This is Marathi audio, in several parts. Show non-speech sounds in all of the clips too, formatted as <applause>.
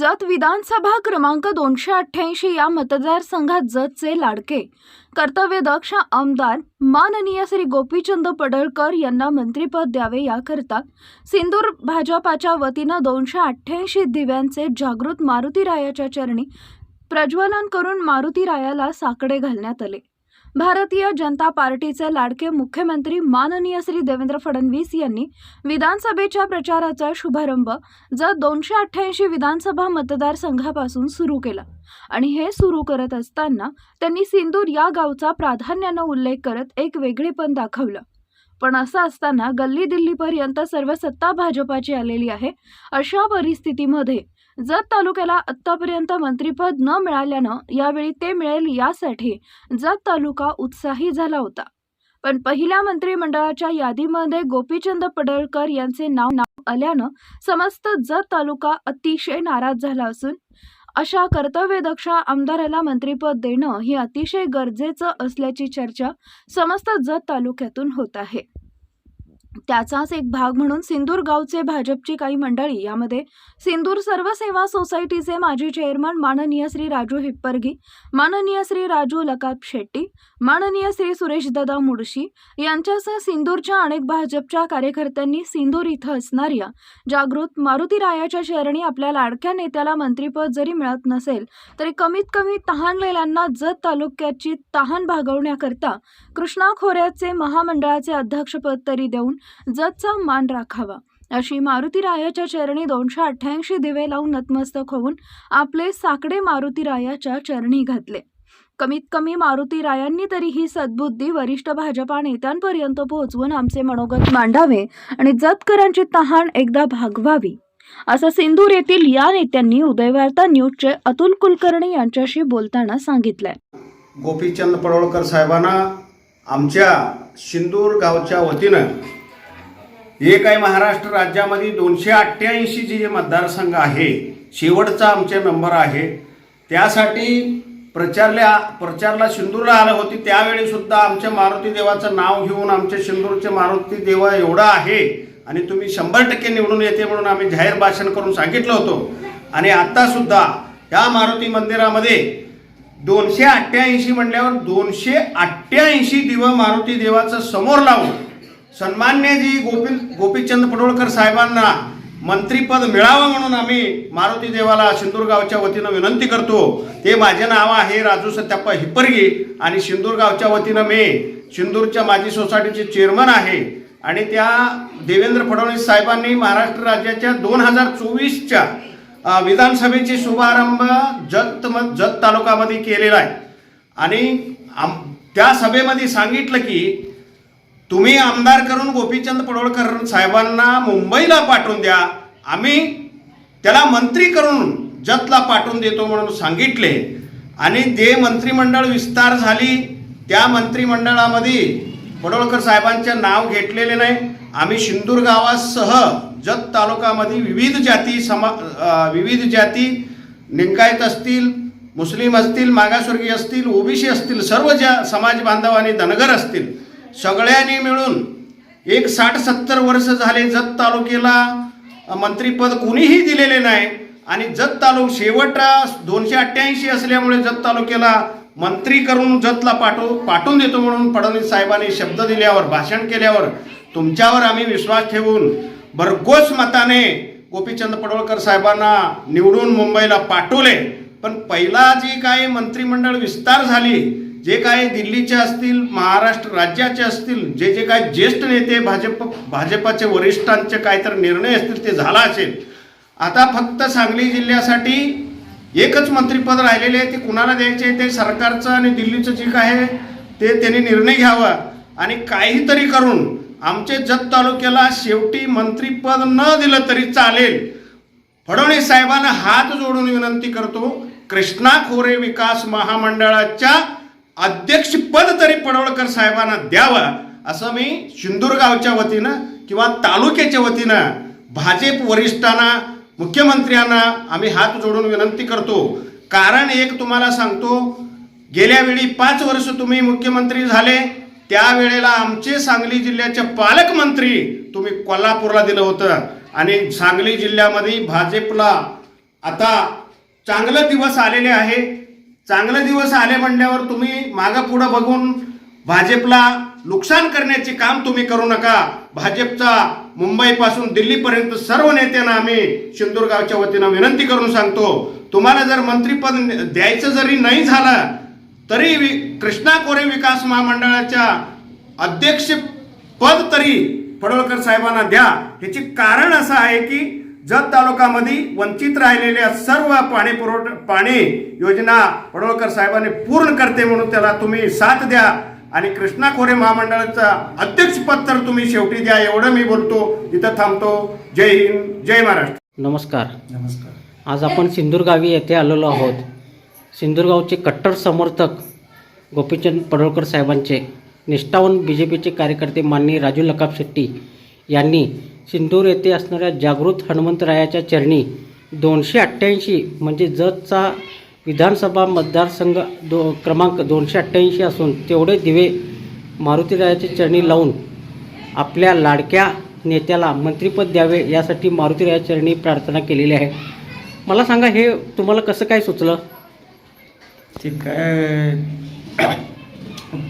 जत विधानसभा क्रमांक दोनशे अठ्ठ्याऐंशी या मतदारसंघात जतचे लाडके. कर्तव्यदक्ष आमदार माननीय श्री गोपीचंद पडळकर यांना मंत्रिपद द्यावे याकरता सिंदूर भाजपाच्या वतीनं दोनशे अठ्ठ्याऐंशी दिव्यांचे जागृत मारुतीरायाच्या चरणी प्रज्वलन करून मारुतीरायाला साकडे घालण्यात आले. भारतीय जनता पार्टीचे लाडके मुख्यमंत्री माननीय श्री देवेंद्र फडणवीस यांनी विधानसभेच्या प्रचाराचा शुभारंभ जर दोनशे अठ्ठ्याऐंशी विधानसभा मतदारसंघापासून सुरू केला. आणि हे सुरू करत असताना त्यांनी सिंदूर या गावचा प्राधान्यानं उल्लेख करत एक वेगळेपण दाखवलं. पण असं असताना गल्ली दिल्लीपर्यंत सर्व सत्ता भाजपाची आलेली आहे अशा परिस्थितीमध्ये जत तालुक्याला आत्तापर्यंत मंत्रिपद न मिळाल्यानं यावेळी ते मिळेल यासाठी जत तालुका उत्साही झाला होता. पण पहिल्या मंत्रिमंडळाच्या यादीमध्ये गोपीचंद पडळकर यांचे नाव नाव आल्यानं समस्त जत तालुका अतिशय नाराज झाला असून अशा कर्तव्यदक्ष आमदाराला मंत्रिपद देणं हे अतिशय गरजेचं असल्याची चर्चा समस्त जत तालुक्यातून होत आहे. त्याचाच एक भाग म्हणून सिंदूर गावचे भाजपची काही मंडळी यामध्ये सिंदूर सर्वसेवा सोसायटीचे माजी चेअरमन माननीय श्री राजू हिप्परगी माननीय श्री राजू लकाप शेट्टी माननीय श्री सुरेश दादा मुडशी यांच्यासह सिंदूरच्या अनेक भाजपच्या कार्यकर्त्यांनी सिंदूर इथं असणाऱ्या जागृत मारुतीरायाच्या चरणी आपल्या लाडक्या नेत्याला मंत्रिपद जरी मिळत नसेल तरी कमीत कमी तहानलेल्यांना जत तालुक्याची तहान भागवण्याकरता कृष्णा खोऱ्याचे महामंडळाचे अध्यक्षपद तरी देऊन जतचा मान राखावा. अशी मारुतीरायाच्या चरणी दोनशे अठ्ठ्याऐंशी दिवे लावून नतमस्तक होऊन आपले साकडे मारुतीरायाच्या चरणी घातले. कमीत कमी मारुतीरायांनी तरी ही सद्बुद्धी वरिष्ठ भाजपा नेत्यांपर्यंत पोहोचवून आमचे मनोगत मांडावे आणि जतकरांची तहान एकदा भागवावी. असं सिंदूर येथील या नेत्यांनी उदयवार्ता न्यूजचे अतुल कुलकर्णी यांच्याशी बोलताना सांगितलंय. गोपीचंद पडोळकर साहेबांना आमच्या सिंदूर गावच्या वतीनं एक आहे महाराष्ट्र राज्यामध्ये दोनशे अठ्ठ्याऐंशी जे मतदारसंघ आहे शेवटचा आमचे नंबर आहे. त्यासाठी प्रचारल्या प्रचारला सिंदूरला आलं होती त्यावेळी सुद्धा आमच्या मारुती देवाचं नाव घेऊन आमच्या सिंदूरचे मारुती देवा एवढा आहे. आणि तुम्ही शंभर टक्के निवडून येते म्हणून आम्ही जाहीर भाषण करून सांगितलं होतो. आणि आत्तासुद्धा सुद्धा या मारुती मंदिरामध्ये दोनशे अठ्ठ्याऐंशी म्हणल्यावर दोनशे अठ्ठ्याऐंशी दिवं मारुती देवाचं समोर लावून सन्मान्यजी गोपी गोपीचंद पडोळकर साहेबांना मंत्रीपद मिळावं म्हणून आम्ही मारुती देवाला सिंदूरगावच्या वतीनं विनंती करतो. ते माझे नाव आहे राजू सत्याप्पा हिप्परगी आणि सिंदूरगावच्या वतीनं मी सिंदूरच्या माजी सोसायटीचे चेअरमन आहे. आणि त्या देवेंद्र फडणवीस साहेबांनी महाराष्ट्र राज्याच्या दोन हजार चोवीसच्या विधानसभेचे शुभारंभ जत म- जत तालुक्यामध्ये केलेला आहे. आणि आम त्या सभेमध्ये सांगितलं की तुम्ही आमदार करून गोपीचंद पडोळकर साहेबांना मुंबईला पाठवून द्या. आम्ही त्याला मंत्री करून जतला पाठवून देतो म्हणून सांगितले. आणि जे मंत्रिमंडळ विस्तार झाली त्या मंत्रिमंडळामध्ये पडोळकर साहेबांचे नाव घेतलेले नाही. आम्ही शिंदूर गावासह जत तालुक्यामध्ये विविध जाती समा विविध जाती लिंगायत असतील मुस्लिम असतील मागासवर्गीय असतील ओबीसी असतील सर्व ज्या समाज बांधव आणि धनगर असतील सगळ्यांनी मिळून एक साठ सत्तर वर्ष झाले जत तालुक्याला मंत्रीपद कोणीही दिलेले नाही आणि जत तालुक शेवट दोनशे अठ्ठ्याऐंशी असल्यामुळे जत तालुक्याला मंत्री करून जतला पाठव पाठवून देतो म्हणून फडणवीस साहेबांनी शब्द दिल्यावर भाषण केल्यावर तुमच्यावर आम्ही विश्वास ठेवून भरघोस मताने गोपीचंद पडवळकर साहेबांना निवडून मुंबईला पाठवले. पण पहिला जी काही मंत्रिमंडळ विस्तार झाली जे काही दिल्लीचे असतील महाराष्ट्र राज्याचे असतील जे जे काही ज्येष्ठ नेते भाजप भाजपाचे वरिष्ठांचे काहीतरी निर्णय असतील ते झाला असेल. आता फक्त सांगली जिल्ह्यासाठी एकच मंत्रिपद राहिलेले आहे ते कुणाला द्यायचे ते सरकारचं आणि दिल्लीचं जे काय आहे ते त्यांनी निर्णय घ्यावा. आणि काहीतरी करून आमचे जत तालुक्याला शेवटी मंत्रिपद न दिलं तरी चालेल. फडणवीस साहेबांना हात जोडून विनंती करतो कृष्णा खोरे विकास महामंडळाच्या अध्यक्षपद तरी पडवळकर साहेबांना द्यावं असं मी सिंदूरगावच्या वतीनं किंवा तालुक्याच्या वतीनं भाजप वरिष्ठांना मुख्यमंत्र्यांना आम्ही हात जोडून विनंती करतो. कारण एक तुम्हाला सांगतो गेल्या वेळी पाच वर्ष तुम्ही मुख्यमंत्री झाले त्यावेळेला आमचे सांगली जिल्ह्याचे पालकमंत्री तुम्ही कोल्हापूरला दिलं होतं. आणि सांगली जिल्ह्यामध्ये भाजपला आता चांगलं दिवस आलेले आहे. चांगले दिवस आले म्हणल्यावर तुम्ही मागं पुढं बघून भाजपला नुकसान करण्याचे काम तुम्ही करू नका. भाजपचा मुंबईपासून दिल्लीपर्यंत सर्व नेत्यांना आम्ही सिंदूरगावच्या वतीनं विनंती करून सांगतो तुम्हाला जर मंत्रीपद द्यायचं जरी नाही झालं तरी वि- कृष्णा कोरे विकास महामंडळाच्या अध्यक्ष पद तरी पडवळकर साहेबांना द्या. ह्याचे कारण असं आहे की जत तालुक्यामध्ये वंचित राहिलेल्या सर्व पाणी पुरवठा पाणी योजना पडवळकर साहेबांनी पूर्ण करते म्हणून त्याला तुम्ही साथ द्या. आणि कृष्णा खोरे महामंडळाचा अध्यक्षपद तर तुम्ही शेवटी द्या एवढं मी बोलतो. इथं थांबतो. जय हिंद जय महाराष्ट्र. नमस्कार. नमस्कार. आज आपण सिंदूरगावी येथे आलेलो आहोत. सिंदूरगावचे कट्टर समर्थक गोपीचंद पडळकर साहेबांचे निष्ठावंत बी जे पीचे कार्यकर्ते माननीय राजू लकाप शेट्टी यांनी सिंदूर येथे असणाऱ्या जागृत हनुमंतरायाच्या चरणी दोनशे अठ्ठ्याऐंशी म्हणजे जतचा विधानसभा मतदारसंघ दो क्रमांक दोनशे अठ्ठ्याऐंशी असून तेवढे दिवे मारुतीरायाच्या चरणी लावून आपल्या लाडक्या नेत्याला मंत्रिपद द्यावे यासाठी मारुतीराया चरणी प्रार्थना केलेली आहे. मला सांगा हे तुम्हाला कसं काय सुचलं? ते काय <coughs>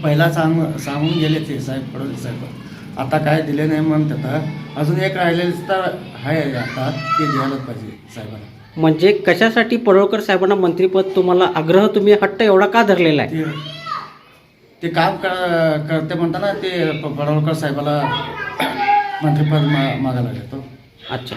पहिला सांग सांगून गेले ते साहेब फडणवीस साहेब. आता काय दिले नाही म्हणत आता अजून एक राहिलेलं तर आहे आता ते द्यायलाच पाहिजे साहेबांना. म्हणजे कशासाठी पडोळकर साहेबांना मंत्रिपद तुम्हाला आग्रह तुम्ही हट्ट एवढा का धरलेला आहे? ते ते काम कर करते म्हणताना ते प- पडवळकर साहेबाला मंत्रिपद मा मागायला घेतो अच्छा.